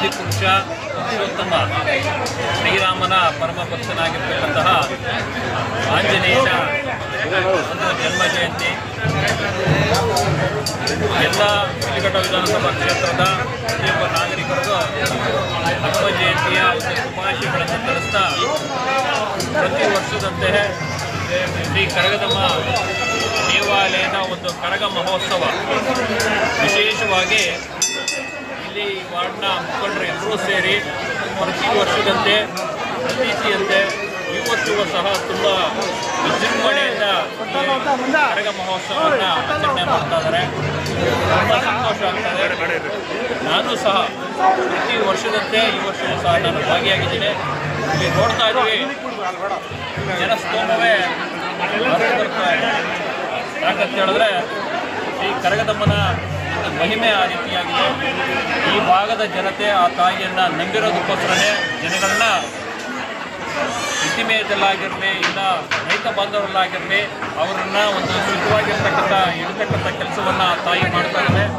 ಆದಿಪುರುಷ ಪುರುಷೋತ್ತಮ ಶ್ರೀರಾಮನ ಪರಮಭಕ್ತನಾಗಿರ್ತಕ್ಕಂತಹ ಆಂಜನೇಯನ ಒಂದು ಜನ್ಮ ಜಯಂತಿ ಎಲ್ಲ ಶ್ರೀಘಟ ವಿಧಾನಸಭಾ ಕ್ಷೇತ್ರದ ಪ್ರತಿಯೊಬ್ಬ ನಾಗರಿಕರಿಗೂ ಹನುಮ ಜಯಂತಿಯ ಒಂದು ಶುಭಾಶಯಗಳನ್ನು ತಿಳಿಸ್ತಾ ಪ್ರತಿ ವರ್ಷದಂತೆ ಶ್ರೀ ಕರಗದಮ್ಮ ದೇವಾಲಯದ ಒಂದು ಕರಗ ಮಹೋತ್ಸವ ವಿಶೇಷವಾಗಿ ಇಲ್ಲಿ ವಾರ್ಡ್ನ ಮುಖಂಡರು ಎಲ್ಲರೂ ಸೇರಿ ಪ್ರತಿ ವರ್ಷದಂತೆ ಪ್ರತೀತಿಯಂತೆ ಇವತ್ತು ಸಹ ತುಂಬ ವಿಜೃಂಭಣೆಯಿಂದ ಕರಗ ಮಹೋತ್ಸವವನ್ನು ಆಚರಣೆ ಮಾಡ್ತಾ ಇದ್ದಾರೆ. ತುಂಬ ಸಂತೋಷ ಆಗ್ತದೆ ನಾನು ಸಹ ಪ್ರತಿ ವರ್ಷದಂತೆ ಈ ವರ್ಷವೂ ಸಹ ನಾನು ಭಾಗಿಯಾಗಿದ್ದೇನೆ. ಇಲ್ಲಿ ನೋಡ್ತಾ ಇದ್ದೀವಿ. ಜನಸ್ತೋಮವೇ ಯಾಕಂತ ಹೇಳಿದ್ರೆ, ಈ ಕರಗದಮ್ಮನ ಮಹಿಮೆ ಆ ರೀತಿಯಾಗಿದೆ. ಈ ಭಾಗದ ಜನತೆ ಆ ತಾಯಿಯನ್ನು ನಂಬಿರೋದಕ್ಕೋಸ್ಕರನೇ ಜನಗಳನ್ನ ಇತಿಮೇಯದಲ್ಲಾಗಿರಲಿ ಇಲ್ಲ ರೈತ ಬಾಂಧವರಲ್ಲಾಗಿರಲಿ, ಅವರನ್ನು ಒಂದು ಶುದ್ಧವಾಗಿರ್ತಕ್ಕಂಥ ಇರತಕ್ಕಂಥ ಕೆಲಸವನ್ನು ತಾಯಿ ಮಾಡ್ತಾ ಇದ್ದಾರೆ